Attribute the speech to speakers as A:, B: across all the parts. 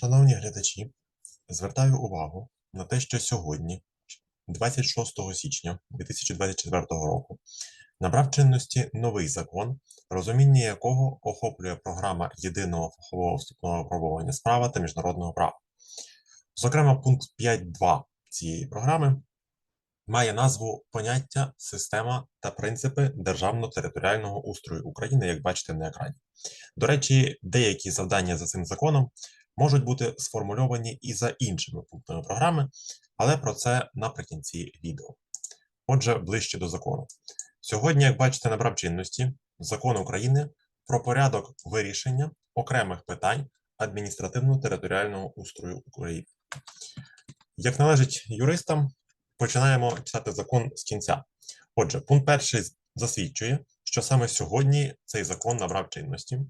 A: Шановні глядачі, звертаю увагу на те, що сьогодні, 26 січня 2024 року, набрав чинності новий закон, розуміння якого охоплює програма єдиного фахового вступного випробування з права та міжнародного права. Зокрема, пункт 5.2 цієї програми має назву Поняття, система та принципи державно-територіального устрою України, як бачите на екрані. До речі, деякі завдання за цим законом можуть бути сформульовані і за іншими пунктами програми, але про це наприкінці відео. Отже, ближче до закону. Сьогодні, як бачите, набрав чинності закон України про порядок вирішення окремих питань адміністративно-територіального устрою України. Як належить юристам, починаємо читати закон з кінця. Отже, пункт перший засвідчує, що саме сьогодні цей закон набрав чинності.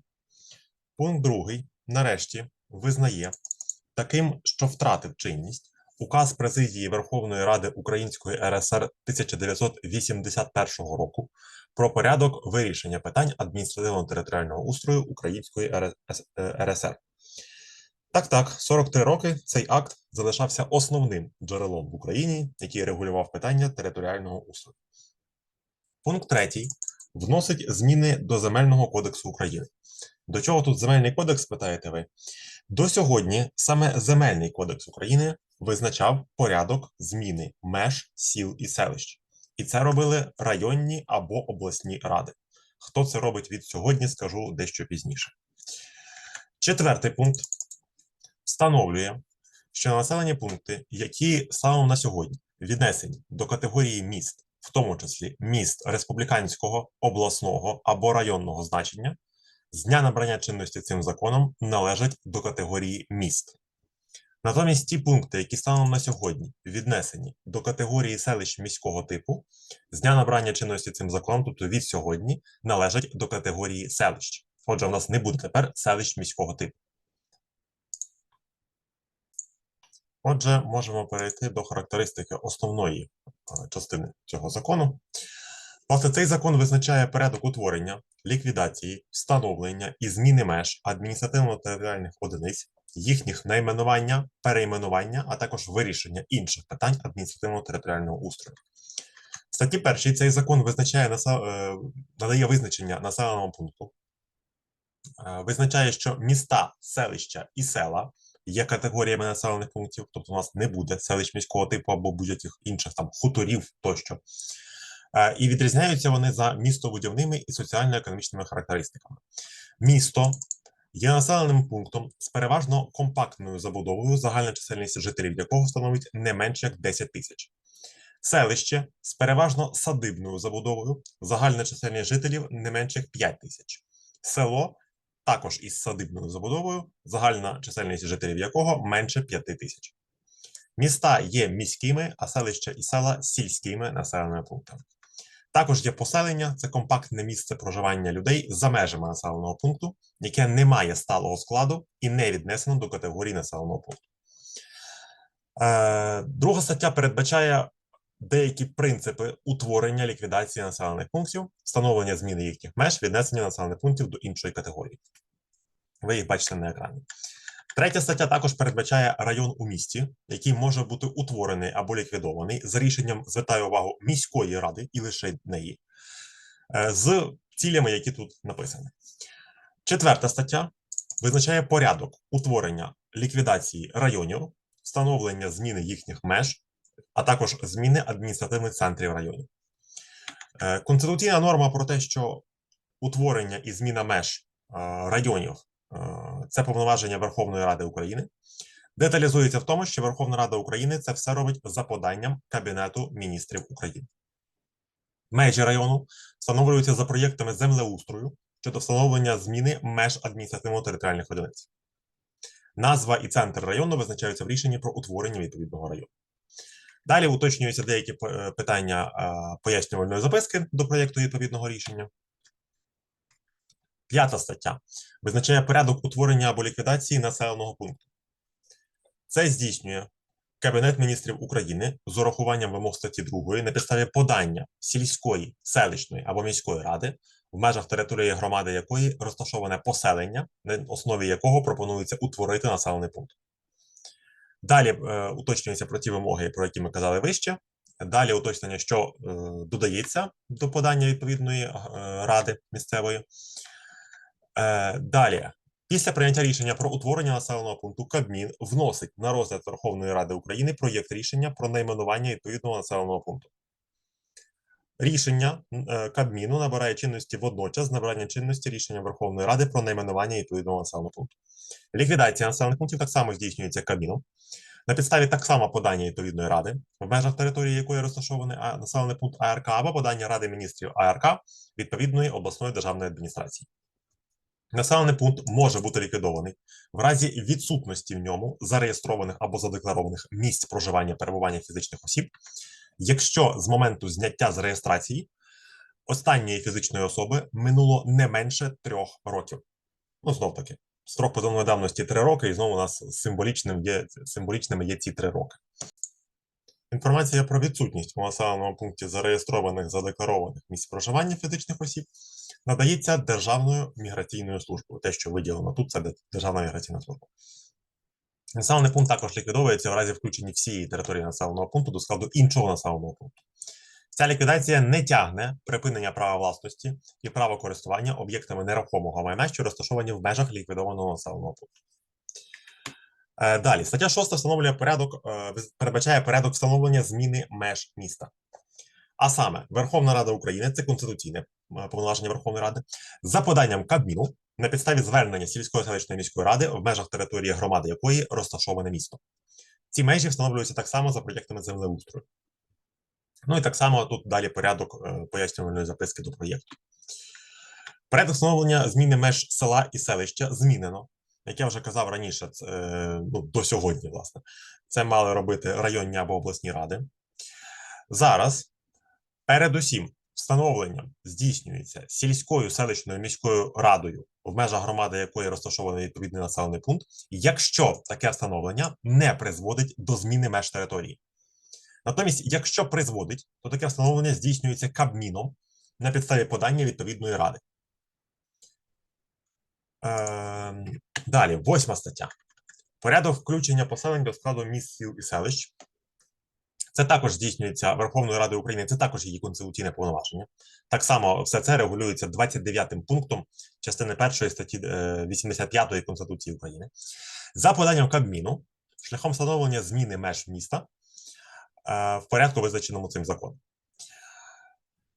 A: Пункт другий, нарешті, визнає таким, що втратив чинність указ президії Верховної Ради Української РСР 1981 року про порядок вирішення питань адміністративно-територіального устрою Української е, РСР. Так, так, 43 роки цей акт залишався основним джерелом в Україні, який регулював питання територіального устрою. Пункт третій вносить зміни до Земельного кодексу України. До чого тут земельний кодекс, питаєте ви? До сьогодні саме Земельний кодекс України визначав порядок зміни меж сіл і селищ. І це робили районні або обласні ради. Хто це робить від сьогодні, скажу дещо пізніше. Четвертий пункт встановлює, що населені пункти, які станом на сьогодні віднесені до категорії міст, в тому числі міст республіканського, обласного або районного значення, з дня набрання чинності цим законом належать до категорії міст. Натомість ті пункти, які станом на сьогодні віднесені до категорії селищ міського типу, з дня набрання чинності цим законом, тобто від сьогодні, належать до категорії селищ. Отже, в нас не буде тепер селищ міського типу. Отже, можемо перейти до характеристики основної е, частини цього закону. Власне, цей закон визначає порядок утворення, ліквідації, встановлення і зміни меж адміністративно-територіальних одиниць, їхніх найменування, перейменування, а також вирішення інших питань адміністративно-територіального устрою. В статті 1 цей закон визначає е, надає визначення населеного пункту, е, визначає, що міста, селища і села є категоріями населених пунктів, тобто у нас не буде селищ міського типу або будь-яких інших там хуторів тощо. Е, І відрізняються вони за містобудівними і соціально-економічними характеристиками. Місто є населеним пунктом з переважно компактною забудовою, загальна чисельність жителів якого становить не менше як 10 тисяч. Селище з переважно садибною забудовою, загальна чисельність жителів не менше як 5 тисяч. Село також із садибною забудовою, загальна чисельність жителів якого менше 5 тисяч. Міста є міськими, а селища і села сільськими населеними пунктами. Також є поселення це компактне місце проживання людей за межами населеного пункту, яке не має сталого складу і не віднесено до категорії населеного пункту. Е, друга стаття передбачає деякі принципи утворення ліквідації населених пунктів, встановлення зміни їхніх меж, віднесення населених пунктів до іншої категорії. Ви їх бачите на екрані. Третя стаття також передбачає район у місті, який може бути утворений або ліквідований за рішенням, звертаю увагу, міської ради і лише неї, е, з цілями, які тут написані. Четверта стаття визначає порядок утворення ліквідації районів, встановлення зміни їхніх меж, а також зміни адміністративних центрів районів. Е, Конституційна норма про те, що утворення і зміна меж е, районів це повноваження Верховної Ради України. Деталізується в тому, що Верховна Рада України це все робить за поданням Кабінету міністрів України. Межі району встановлюються за проєктами землеустрою щодо встановлення зміни меж адміністративно-територіальних одиниць. Назва і центр району визначаються в рішенні про утворення відповідного району. Далі уточнюються деякі е, питання е, пояснювальної записки до проєкту відповідного рішення. П'ята стаття визначає порядок утворення або ліквідації населеного пункту. Це здійснює Кабінет міністрів України з урахуванням вимог статті 2 на підставі подання сільської, селищної або міської ради в межах території громади якої розташоване поселення, на основі якого пропонується утворити населений пункт. Далі е, уточнюється про ті вимоги, про які ми казали вище. Далі уточнення, що е, додається до подання відповідної е, ради місцевої. Е, далі, після прийняття рішення про утворення населеного пункту, Кабмін вносить на розгляд Верховної Ради України проєкт рішення про найменування відповідного населеного пункту. Рішення е, Кабміну набирає чинності водночас з набранням чинності рішення Верховної Ради про найменування відповідного населеного пункту. Ліквідація населених пунктів так само здійснюється Кабміном. На підставі так само подання відповідної ради, в межах території якої розташований населений пункт АРК, або подання Ради міністрів АРК відповідної обласної державної адміністрації. Населений пункт може бути ліквідований в разі відсутності в ньому зареєстрованих або задекларованих місць проживання перебування фізичних осіб, якщо з моменту зняття з реєстрації останньої фізичної особи минуло не менше трьох років. Ну, знов таки, строк позовної давності 3 роки, і знову у нас символічним є, символічними є ці 3 роки. Інформація про відсутність у населеному пункті зареєстрованих задекларованих місць проживання фізичних осіб надається Державною міграційною службою. Те, що виділено тут, це Державна міграційна служба. Населений пункт також ліквідовується в разі включення всієї території населеного пункту до складу іншого населеного пункту. Ця ліквідація не тягне припинення права власності і права користування об'єктами нерухомого майна, що розташовані в межах ліквідованого населеного пункту. Е, Далі, стаття 6 встановлює порядок, е, передбачає порядок встановлення зміни меж міста. А саме, Верховна Рада України це конституційне е, повноваження Верховної Ради, за поданням Кабміну на підставі звернення сільської селищної міської ради в межах території громади якої розташоване місто. Ці межі встановлюються так само за проєктами землеустрою. Ну і так само тут далі порядок е, пояснювальної записки до проєкту. Порядок встановлення зміни меж села і селища змінено. Як я вже казав раніше, це, е, ну, до сьогодні, власне, це мали робити районні або обласні ради. Зараз, передусім, встановленням здійснюється сільською селищною міською радою, в межах громади якої розташований відповідний населений пункт, якщо таке встановлення не призводить до зміни меж території. Натомість, якщо призводить, то таке встановлення здійснюється Кабміном на підставі подання відповідної ради. Е, далі, восьма стаття. Порядок включення поселень до складу міст сіл і селищ. Це також здійснюється Верховною Радою України, це також її конституційне повноваження. Так само все це регулюється 29 пунктом частини 1 статті е, 85 Конституції України. За поданням Кабміну, шляхом встановлення зміни меж міста е, в порядку, визначеному цим законом.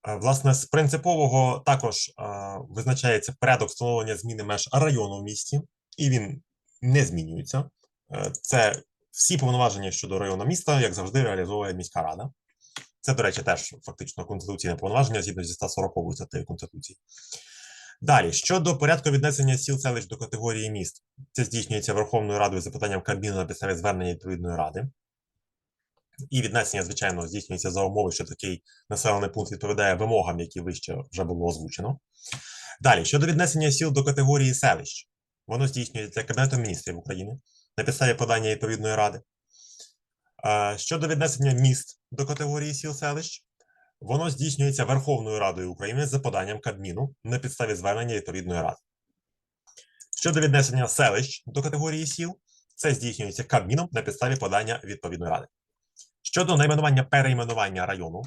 A: Е, Власне, з принципового також е, визначається порядок встановлення зміни меж району в місті, і він не змінюється. Е, Це всі повноваження щодо району міста, як завжди, реалізовує міська рада. Це, до речі, теж фактично конституційне повноваження згідно зі 140 статтею Конституції. Далі, щодо порядку віднесення сіл селищ до категорії міст, це здійснюється Верховною Радою за питанням Кабміну на підставі звернення відповідної ради. І віднесення, звичайно, здійснюється за умови, що такий населений пункт відповідає вимогам, які вище вже було озвучено. Далі, щодо віднесення сіл до категорії селищ, воно здійснюється Кабінетом міністрів України на підставі подання відповідної ради. Щодо віднесення міст до категорії сіл селищ, воно здійснюється Верховною Радою України за поданням Кабміну на підставі звернення відповідної ради. Щодо віднесення селищ до категорії сіл, це здійснюється Кабміном на підставі подання відповідної ради. Щодо найменування перейменування району,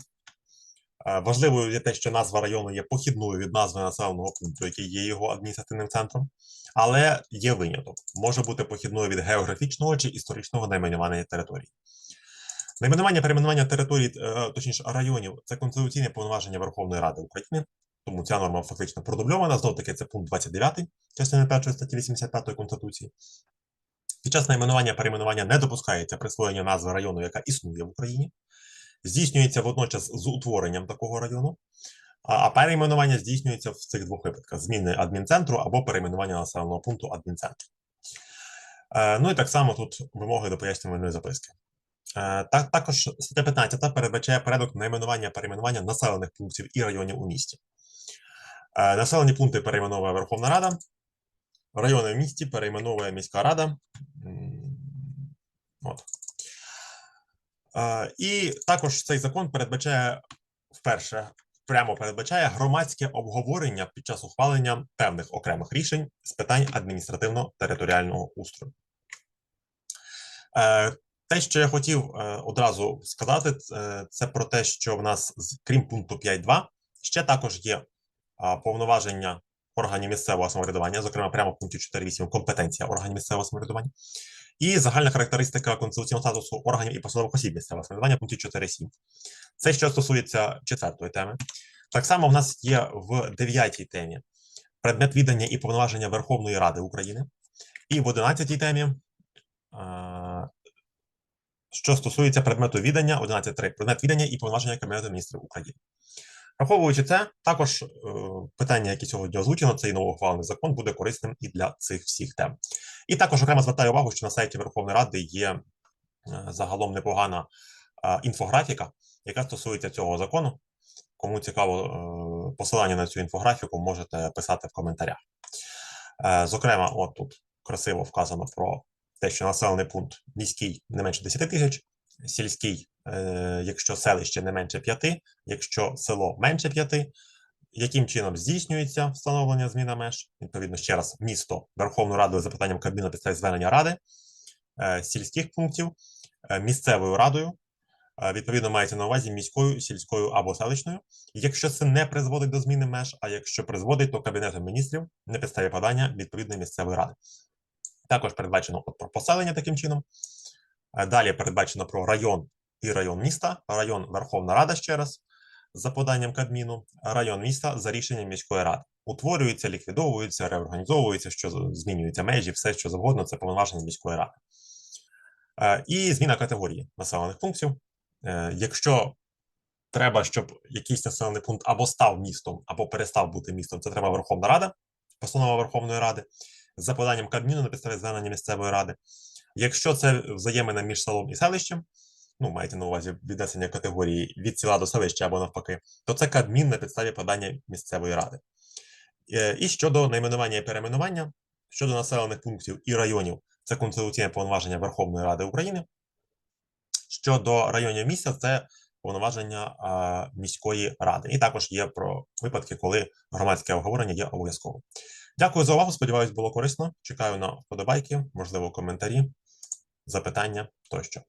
A: важливою є те, що назва району є похідною від назви населеного пункту, який є його адміністративним центром, але є виняток. Може бути похідною від географічного чи історичного найменування території. Найменування перейменування територій, е, точніше районів, це конституційне повноваження Верховної Ради України, тому ця норма фактично продубльована. Знов таки, це пункт 29 частини 1 статті 85 Конституції. Під час найменування перейменування не допускається присвоєння назви району, яка існує в Україні, здійснюється водночас з утворенням такого району, а перейменування здійснюється в цих двох випадках: зміни адмінцентру або перейменування населеного пункту адмінцентру. Е, ну і так само тут вимоги до пояснювальної записки. Е, так, також стаття 15 передбачає порядок найменування перейменування населених пунктів і районів у місті. Е, населені пункти перейменовує Верховна Рада, райони в місті перейменовує міська рада. От. Е, І також цей закон передбачає вперше прямо передбачає громадське обговорення під час ухвалення певних окремих рішень з питань адміністративно-територіального устрою. Е, Те, що я хотів е, одразу сказати, це- це про те, що в нас, крім пункту 5.2, ще також є повноваження органів місцевого самоврядування, зокрема прямо в пункті 4.8 компетенція органів місцевого самоврядування, і загальна характеристика конституційного статусу органів і посадових осіб місцевого самоврядування пункті 4.7. Це що стосується четвертої теми. Так само в нас є в дев'ятій темі предмет віддання і повноваження Верховної Ради України, і в одинадцятій темі, що стосується предмету віддання, 11.3, предмет віддання і повноваження Кабінету міністрів України. Враховуючи це, також е, питання, які сьогодні озвучено, цей новоухвалений закон буде корисним і для цих всіх тем. І також окремо звертаю увагу, що на сайті Верховної Ради є е, загалом непогана е, інфографіка, яка стосується цього закону. Кому цікаво посилання на цю інфографіку, можете писати в коментарях. Зокрема, от тут красиво вказано про те, що населений пункт міський не менше 10 тисяч, сільський, якщо селище не менше 5, якщо село менше 5, яким чином здійснюється встановлення зміна меж, відповідно, ще раз, місто Верховною Радою за питанням Кабміну підставі звернення Ради, е, сільських пунктів, е, місцевою радою, е, відповідно, мається на увазі міською, сільською або селищною. Якщо це не призводить до зміни меж, а якщо призводить, то Кабінетом міністрів на підставі подання відповідної місцевої ради. Також передбачено про поселення таким чином. Е, Далі передбачено про район і район міста, район Верховна Рада ще раз за поданням Кабміну, район міста за рішенням міської ради. Утворюється, ліквідовується, реорганізовується, що змінюються межі, все що завгодно, це повноваження міської ради. Е, І зміна категорії населених пунктів. Е, Якщо треба, щоб якийсь населений пункт або став містом, або перестав бути містом, це треба Верховна Рада, постанова Верховної Ради за поданням Кабміну на підставі звернення місцевої ради. Якщо це взаємина між селом і селищем, ну маєте на увазі віднесення категорії від села до селища або навпаки, то це Кабмін на підставі подання місцевої ради. Е, І щодо найменування і перейменування, щодо населених пунктів і районів, це конституційне повноваження Верховної Ради України. Щодо районів міста, це повноваження міської ради. І також є про випадки, коли громадське обговорення є обов'язковим. Дякую за увагу. Сподіваюсь, було корисно. Чекаю на вподобайки, можливо, коментарі, запитання тощо.